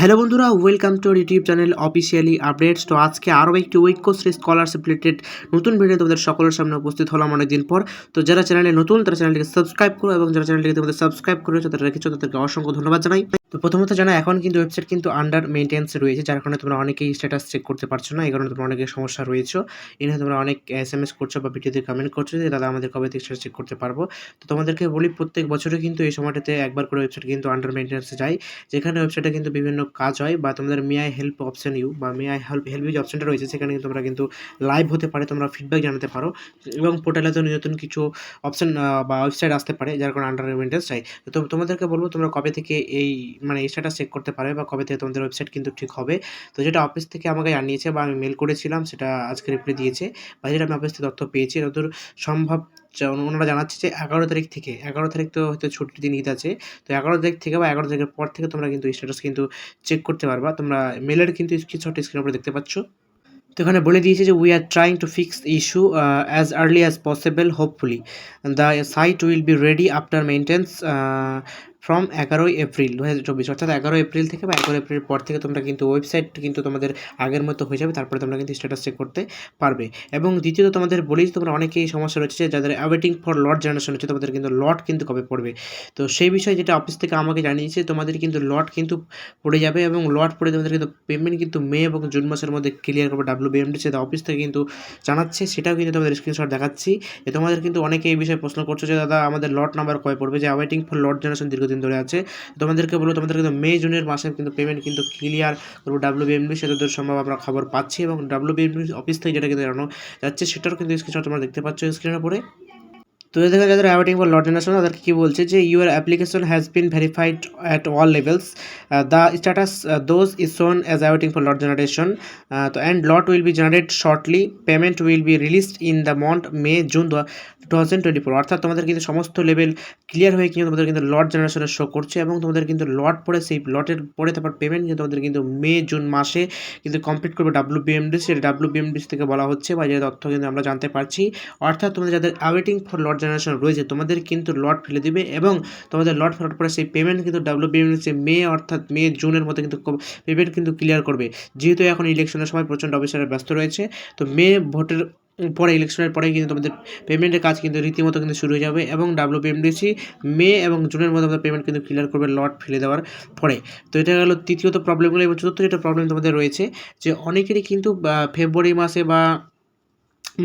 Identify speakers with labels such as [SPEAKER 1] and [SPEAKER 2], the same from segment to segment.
[SPEAKER 1] Hello বন্ধুরা welcome to YouTube channel officially updates তো আজকে আরও একটি ঐক্যশ্রী স্কলারশিপ রিলেটেড নতুন ভিডিও তোমাদের সকলের সামনে উপস্থিত হলাম অনেকদিন পর। তো যারা চ্যানেলে নতুন, তারা চ্যানেলটিকে সাবস্ক্রাইব করো এবং যারা চ্যানেলটিকে তোমাদের সাবস্ক্রাইব করেছ, তাদের রেখেছো, তাদেরকে অসংখ্য ধন্যবাদ জানাই। তো প্রথমত জানা, এখন কিন্তু ওয়েবসাইট কিন্তু আন্ডার মেনটেন্স রয়েছে, যার কারণে তোমরা অনেকেই স্ট্যাটাস চেক করতে পারছ না, এই কারণে তোমরা অনেকের সমস্যা রয়েছে। এখানে তোমরা অনেক এস এম এস করছ বা ভিডিওতে কমেন্ট করছ যে, দাদা, আমাদের কবে থেকে চেক করতে পারব? তো তোমাদেরকে বলি, প্রত্যেক বছরে কিন্তু এই সময়টাতে একবার করে ওয়েবসাইট কিন্তু আন্ডার মেনটেন্সে যায়, যেখানে ওয়েবসাইটে কিন্তু বিভিন্ন কাজ হয় বা তোমাদের may I help option you বা মে আই হেল্প হেল্প যে অপশনটা রয়েছে, সেখানে কিন্তু তোমরা কিন্তু লাইভ হতে পারে, তোমরা ফিডব্যাক জানাতে পারো এবং পোর্টালে তো নতুন কিছু অপশন বা ওয়েবসাইট আসতে পারে, যার কারণে আন্ডার মেনটেন্স চাই। তো তোমাদেরকে বলব, তোমরা কবে থেকে এই মানে স্ট্যাটাস চেক করতে পারবে বা কবে থেকে তোমাদের ওয়েবসাইট কিন্তু ঠিক হবে। তো যেটা অফিস থেকে আমাকে জানিয়েছে বা আমি মেল করেছিলাম, সেটা আজকে রিপ্লাই দিয়েছে। বা যেটা আমি অফিস থেকে তথ্য পেয়েছি, যতদূর সম্ভব ওনারা জানাচ্ছে যে এগারো তারিখ থেকে, এগারো তারিখ তো হয়তো ছুটির দিন ঈদ আছে। তো এগারো তারিখ থেকে বা এগারো তারিখের পর থেকে তোমরা কিন্তু স্ট্যাটাস কিন্তু চেক করতে পারবা। তোমরা মেলের কিন্তু স্ক্রিনশট স্ক্রিনের উপরে দেখতে পাচ্ছ। তো এখানে বলে দিয়েছে যে we are trying to fix issue as early as possible hopefully the site will be ready after maintenance from এগারোই এপ্রিল দু হাজার চব্বিশ। অর্থাৎ এগারো এপ্রিল থেকে বা এগারো এপ্রিল পর থেকে তোমরা কিন্তু ওয়েবসাইট কিন্তু তোমাদের আগের মতো হয়ে যাবে, তারপরে তোমরা কিন্তু স্ট্যাটাস চেক করতে পারবে। এবং দ্বিতীয়ত তোমাদের বলি তোমরা অনেকেই সমস্যা রয়েছে যাদের অ্যাওয়েটিং ফর লট জেনারেশন হচ্ছে তোমাদের কিন্তু লট কিন্তু কবে পড়বে? তো সেই বিষয়ে যেটা অফিস থেকে আমাকে জানিয়েছে, তোমাদের কিন্তু লট কিন্তু পড়ে যাবে এবং লট পড়ে তোমাদের কিন্তু পেমেন্ট কিন্তু মে এবং জুন মাসের মধ্যে ক্লিয়ার করবে ডাব্লিউ বিএমডি সেটা অফিস থেকে কিন্তু জানাচ্ছে, সেটাও কিন্তু তোমাদের স্ক্রিনশট দেখাচ্ছি। যে তোমাদের কিন্তু অনেকে এই বিষয়ে প্রশ্ন করছ যে, দাদা, আমাদের লট নাম্বার কবে পড়বে? যে ওয়েটিং ফর লট জেনারেশন দীর্ঘদিন ধরে আছে। তোমাদেরকে বলব তোমাদের কিন্তু মে, জুনের মাসের কিন্তু পেমেন্ট কিন্তু ক্লিয়ার করব ডাব্লু বিএমবি সেটাদের সম্ভব আমরা খবর পাচ্ছি এবং ডাব্লু বিএমবি অফিস থেকে যেটা কিন্তু জানানো যাচ্ছে, সেটারও কিন্তু স্ক্রিনশট তোমরা দেখতে পাচ্ছ স্ক্রিনের উপরে। তো এদিকে যাদের অ্যাওয়েটিং ফর লট জেনারেশন তাদেরকে কী বলছে যে your application has been verified at all levels the status those is shown as awaiting for lot generation তো and lot will be generate shortly payment will be released in the month May June two thousand twenty four অর্থাৎ তোমাদের কিন্তু সমস্ত level clear হয়ে কিন্তু তোমাদের কিন্তু লট জেনারেশনের শো করছে এবং তোমাদের কিন্তু লট পড়ে সেই লটের পরে তারপর পেমেন্ট কিন্তু তোমাদের কিন্তু মে জুন মাসে কিন্তু কমপ্লিট করবে ডাব্লিউ বিএমডিস সেটা ডাব্লিউ বিএমডিস থেকে বলা হচ্ছে বা যে তথ্য কিন্তু আমরা জানতে পারছি। অর্থাৎ তোমাদের যাদের অ্যাওয়েটিং ফর লট জেনারেশন রয়েছে, তোমাদের কিন্তু লট ফেলে দিবে এবং তোমাদের লট ফেলার পরে সেই পেমেন্ট কিন্তু ডাব্লিউ বিএমডিসে মে অর্থাৎ মে, জুনের মধ্যে কিন্তু পেমেন্ট কিন্তু ক্লিয়ার করবে। যেহেতু এখন ইলেকশনের সময় প্রচণ্ড অফিসাররা ব্যস্ত রয়েছে, তো মে ভোটের পরে ইলেকশনের পরে কিন্তু তোমাদের পেমেন্টের কাজ কিন্তু রীতিমতো কিন্তু শুরু হয়ে যাবে এবং ডাব্লিউ বিএমডিসি মে এবং জুনের মধ্যে আমাদের পেমেন্ট কিন্তু ক্লিয়ার করবে লট ফেলে দেওয়ার পরে। তো এটা গেলো তৃতীয়ত প্রবলেমগুলো এবং চতুর্থ যেটা প্রবলেম তোমাদের রয়েছে, যে অনেকেরই কিন্তু ফেব্রুয়ারি মাসে বা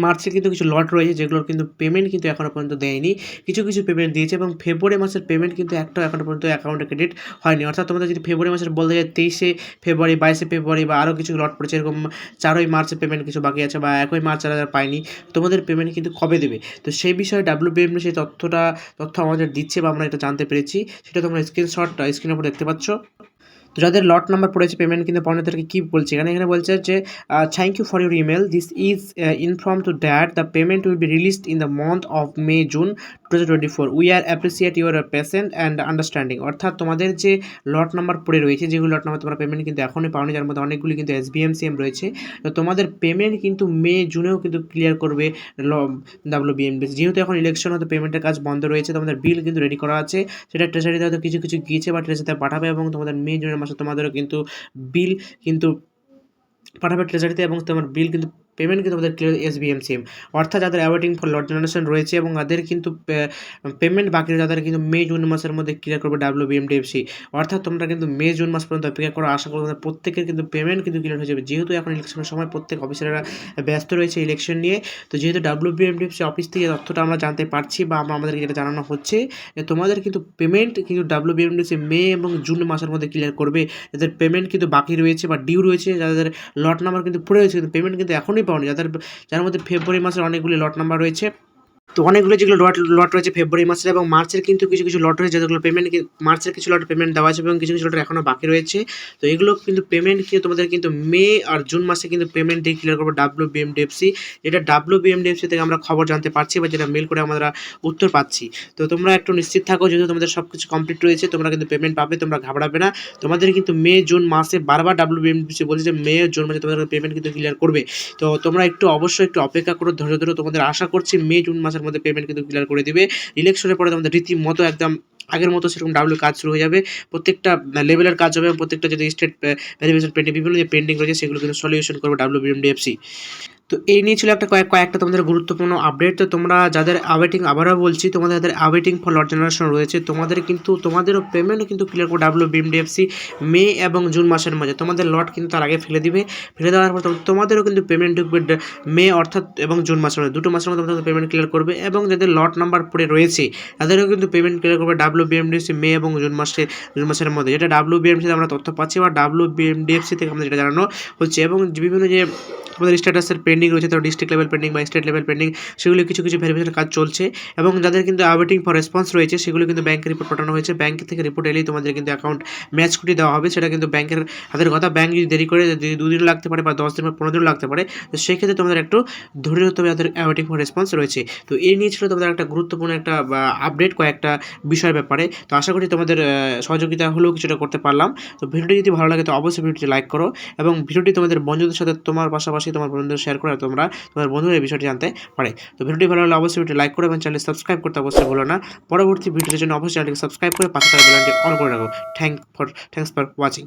[SPEAKER 1] মার্চে কিন্তু কিছু লট রয়েছে যেগুলোর কিন্তু পেমেন্ট কিন্তু এখনও পর্যন্ত দেয়নি। কিছু কিছু পেমেন্ট দিয়েছে এবং ফেব্রুয়ারি মাসের পেমেন্ট কিন্তু একটাও এখনও পর্যন্ত অ্যাকাউন্টে ক্রেডিট হয়নি। অর্থাৎ তোমাদের যদি ফেব্রুয়ারি মাসের বলতে যায় তেইশে ফেব্রুয়ারি, বাইশে ফেব্রুয়ারি বা আরও কিছু লট পড়েছে, এরকম চারই মার্চে পেমেন্ট কিছু বাকি আছে বা একই মার্চ যারা পায়নি, তোমাদের পেমেন্ট কিন্তু কবে দেবে? তো সেই বিষয়ে ডাব্লিউ বিএম সেই তথ্যটা, তথ্য আমাদের দিচ্ছে বা আমরা এটা জানতে পেরেছি। সেটা তোমরা স্ক্রিনশট স্ক্রিনের উপর দেখতে পাচ্ছ। তো যাদের লট নাম্বার পড়েছে পেমেন্ট কিন্তু পাওনাদেরকে কী বলছে? এখানে এখানে বলছে যে thank you for your email this is inform to that the payment will be released in the month of May June two thousand twenty four we are appreciate your patient and understanding অর্থাৎ তোমাদের যে lot number পড়ে রয়েছে, যেগুলো lot number তোমরা payment কিন্তু এখনই পাওনি, যার মধ্যে অনেকগুলি কিন্তু এস বিএমসিএম রয়েছে, তো তোমাদের পেমেন্ট কিন্তু মে জুনেও কিন্তু ক্লিয়ার করবে ডাব্লিউ বিএমডি যেহেতু এখন ইলেকশন হতে পেমেন্টের কাজ বন্ধ রয়েছে, তোমাদের বিল কিন্তু রেডি করা আছে, সেটা ট্রেজারিতে হয়তো কিছু কিছু গিয়েছে বা ট্রেজারিতে পাঠাবে এবং তোমাদের মে জুনের মাসে তোমাদেরও কিন্তু বিল কিন্তু পাঠাবে ট্রেজারিতে এবং তোমার বিল কিন্তু পেমেন্ট কিন্তু আমাদের clear S B M CM অর্থাৎ যাদের অ্যাওয়েটিং ফর লট জেনারেশন রয়েছে এবং তাদের কিন্তু পেমেন্ট বাকি তাদের কিন্তু মে জুন মাসের মধ্যে ক্লিয়ার করবে ডাব্লিউ বিএমডিএফসি অর্থাৎ তোমরা কিন্তু মে জুন মাস পর্যন্ত অপেক্ষা করো। আশা করি তোমাদের প্রত্যেকের কিন্তু পেমেন্ট কিন্তু ক্লিয়ার হয়ে যাবে। যেহেতু এখন ইলেকশনের সময় প্রত্যেক অফিসাররা ব্যস্ত রয়েছে ইলেকশন নিয়ে, তো যেহেতু ডাব্লিউ বিএমডিএফসি অফিস থেকে তথ্যটা আমরা জানতে পারছি বা আমরা আমাদেরকে যেটা জানানো হচ্ছে, যে তোমাদের কিন্তু পেমেন্ট কিন্তু ডাব্লিউ বিএমডিএফসি মে এবং জুন মাসের মধ্যে ক্লিয়ার করবে। যাদের পেমেন্ট কিন্তু বাকি রয়েছে বা ডিউ রয়েছে, যাদের লট নাম্বার কিন্তু পড়ে রয়েছে, কিন্তু পেমেন্ট কিন্তু এখনই পাওনি। যাদের যার মধ্যে ফেব্রুয়ারি মাসের অনেকগুলি লট নাম্বার রয়েছে। তো অনেকগুলো যেগুলো লট লট রয়েছে ফেব্রুয়ারি মাসের এবং মার্চের কিন্তু কিছু কিছু লট রয়েছে যেগুলো পেমেন্ট মার্চের কিছু লট পেমেন্ট দেওয়া আছে এবং কিছু কিছু লট এখনও বাকি রয়েছে। তো এগুলো কিন্তু পেমেন্ট কিন্তু তোমাদের কিন্তু মে আর জুন মাসে কিন্তু পেমেন্ট দিয়ে ক্লিয়ার করব ডাব্লিউ বিএমডিএফসি যেটা ডাব্লিউ বিএমডিএফসি থেকে আমরা খবর জানতে পারছি বা যেটা মেল করে আমরা উত্তর পাচ্ছি। তো তোমরা একটু নিশ্চিত থাকো, যেহেতু তোমাদের সব কিছু কমপ্লিট রয়েছে, তোমরা কিন্তু পেমেন্ট পাবে, তোমরা ঘাবড়াবে না। তোমাদের কিন্তু মে জুন মাসে বারবার ডাব্লিউ বিএমডিএফসি বলছে যে মে জুন মাসে তোমাদের পেমেন্ট কিন্তু ক্লিয়ার করবে। তো তোমরা একটু অবশ্যই একটু অপেক্ষা করো, ধৈর্য ধরো, তোমাদের আশা করছি মে জুন মাসের মধ্যে পেমেন্ট কিন্তু ক্লিয়ার করে দিবে। ইলেকশনের পরে তোমাদের রীতিমতো একদম আগের মতো সেরকম ডাব্লিউ কাজ শুরু হয়ে যাবে। প্রত্যেকটা লেভেলের কাজ হবে প্রত্যেকটা যদি স্টেট ভেরিফিকেশন পেন্ডিং বিভিন্ন যে পেন্ডিং রয়েছে সেগুলো কিন্তু সলিউশন করবে ডাব্লিউ বিএমডিএফসি তো এই নিয়ে ছিল একটা কয়েক, কয়েকটা তোমাদের গুরুত্বপূর্ণ আপডেট তো তোমরা যাদের আওয়েটিং আবারও বলছি, তোমাদের যাদের আওয়েটিং ফর লট জেনারেশন রয়েছে, তোমাদের কিন্তু, তোমাদেরও পেমেন্ট কিন্তু ক্লিয়ার করে ডাব্লিউ বিএমডিএফসি মে এবং জুন মাসের মাঝে তোমাদের লট কিন্তু তার আগে ফেলে দিবে। ফেলে দেওয়ার পর তোমাদেরও কিন্তু পেমেন্ট ঢুকবে মে অর্থাৎ এবং জুন মাসের মধ্যে। দুটো মাসের মধ্যে তোমাদের পেমেন্ট ক্লিয়ার করবে এবং যাদের লট নাম্বার পড়ে রয়েছে, তাদেরও কিন্তু পেমেন্ট ক্লিয়ার করবে ডাব্লিউ বিএমডিএফসি মে এবং জুন মাসে, জুন মাসের মধ্যে। যেটা ডাব্লিউ বিএমসি আমরা তথ্য পাচ্ছি বা ডাব্লিউ বিএমডিএফসি থেকে আমাদের যেটা জানানো হচ্ছে এবং বিভিন্ন যে আমাদের স্ট্যাটাসের পেন্ডিং রয়েছে, তো ডিস্ট্রিক্ট লেভেল পেন্ডিং বা স্টেট লেভেল পেন্ডিং সেগুলো কিছু কিছু ভেরিফিকেশন কাজ চলছে। এবং যাদের কিন্তু আওয়েটিং ফর রেসপন্স রয়েছে, সেগুলো কিন্তু ব্যাংকে রিপোর্ট পাঠানো হয়েছে। ব্যাংক থেকে রিপোর্ট এলেই তোমাদের কিন্তু অ্যাকাউন্ট ম্যাচ কুটি দেওয়া হবে। সেটা কিন্তু ব্যাংকের হাতের কথা। ব্যাংক যদি দেরি করে, যদি দুদিন লাগতে পারে বা দশ দিন বা পনেরো দিন লাগতে পারে, তো সেক্ষেত্রে তোমাদের একটু ধৈর্য হতে হবে, যাদের অ্যাওয়েটিং ফর রেসপন্স রয়েছে। তো এই নিয়ে ছিল তোমাদের একটা গুরুত্বপূর্ণ একটা আপডেট কয়েকটা বিষয়ের ব্যাপারে। তো আশা করি তোমাদের সহযোগিতা হলেও কিছুটা করতে পারলাম। তো ভিডিওটি যদি ভালো লাগে, তো অবশ্যই ভিডিওটি লাইক করো। এবং ভিডিওটি তোমাদের বন্ধুদের সাথে, তোমার পাশাপাশি তোমার বন্ধুদের শেয়ার করে তোমরা তোমার বন্ধুদের এই বিষয়টি জানতে পারে। তো ভিডিওটি ভালো হলে অবশ্যই ভিডিও লাইক করে এবং চ্যানেল সাবস্ক্রাইব করতে অবশ্যই ভুলো না। পরবর্তী ভিডিওর জন্য অবশ্যই চ্যানেলটি সাবস্ক্রাইব করে পাশে থাকা বেলানটি অন করে রাখো। Thank for thanks for watching